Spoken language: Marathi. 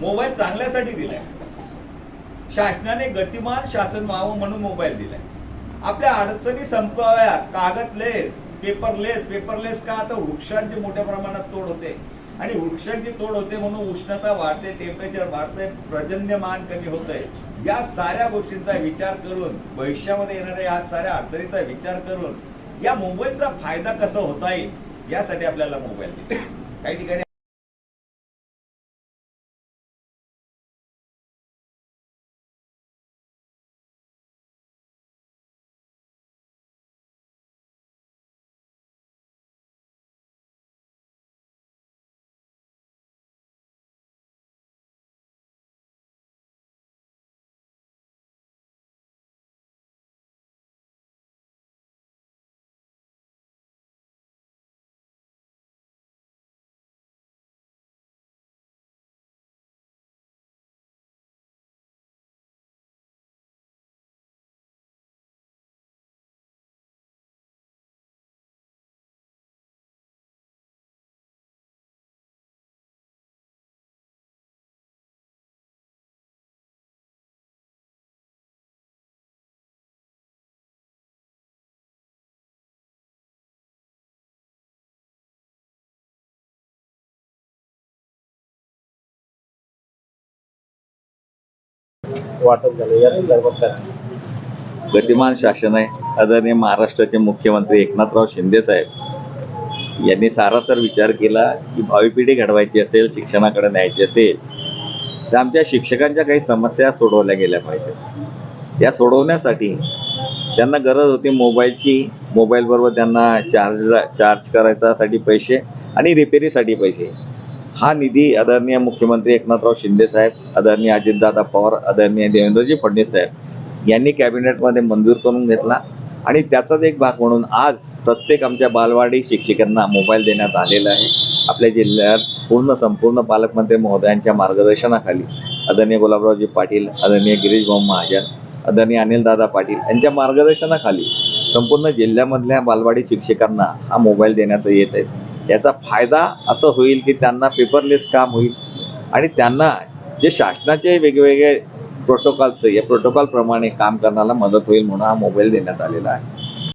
मोबाईल चांगल्यासाठी दिलाय. शासनाने गतिमान शासन व्हावं म्हणून मोबाईल दिलाय. आपल्या अडचणी संपवाव्या. कागदलेस पेपरलेस पेपरलेस का आता वृक्षांची मोठ्या प्रमाणात तोड होते? आणि वृक्षांची तोड होते म्हणून उष्णता वाढते टेम्परेचर वाढते प्रजन्यमान कमी होतंय. या साऱ्या गोष्टींचा विचार करून भविष्यामध्ये येणाऱ्या या साऱ्या अडचणीचा विचार करून या मोबाईलचा फायदा कसा होता येईल? यासाठी आपल्याला मोबाईल दिले. काही ठिकाणी वाटप झालं. या संदर्भात काय गतिमान शासन आहे आदरणीय महाराष्ट्राचे मुख्यमंत्री एकनाथराव शिंदे साहेब यांनी सारासार विचार केला की भावी पिढी घडवायची असेल शिक्षणाकडे न्यायची असेल तर आमच्या शिक्षकांच्या काही समस्या सोडवल्या गेल्या पाहिजेत. या सोडवण्यासाठी त्यांना गरज होती मोबाईलची. मोबाईलबरोबर त्यांना चार्ज चार्ज करायच्यासाठी पैसे आणि रिपेरीसाठी पैसे. हा निधी आदरणीय मुख्यमंत्री एकनाथराव शिंदे साहेब आदरणीय अजितदादा पवार आदरणीय देवेंद्रजी फडणवीस साहेब यांनी कॅबिनेटमध्ये मंजूर करून घेतला. आणि त्याचाच एक भाग म्हणून आज प्रत्येक आमच्या बालवाडी शिक्षकांना मोबाईल देण्यात आलेला आहे. आपल्या जिल्ह्यात पूर्ण संपूर्ण पालकमंत्री महोदयांच्या मार्गदर्शनाखाली आदरणीय गुलाबरावजी पाटील आदरणीय गिरीशभाऊ महाजन आदरणीय अनिलदादा पाटील यांच्या मार्गदर्शनाखाली संपूर्ण जिल्ह्यामधल्या बालवाडी शिक्षकांना हा मोबाईल देण्याचं येत आहे. याचा फायदा असं होईल की त्यांना पेपरलेस काम होईल. आणि त्यांना जे शासनाचे वेगवेगळे प्रोटोकॉल्स या प्रोटोकॉल प्रमाणे काम करण्याला मदत होईल म्हणून हा मोबाईल देण्यात आलेला आहे.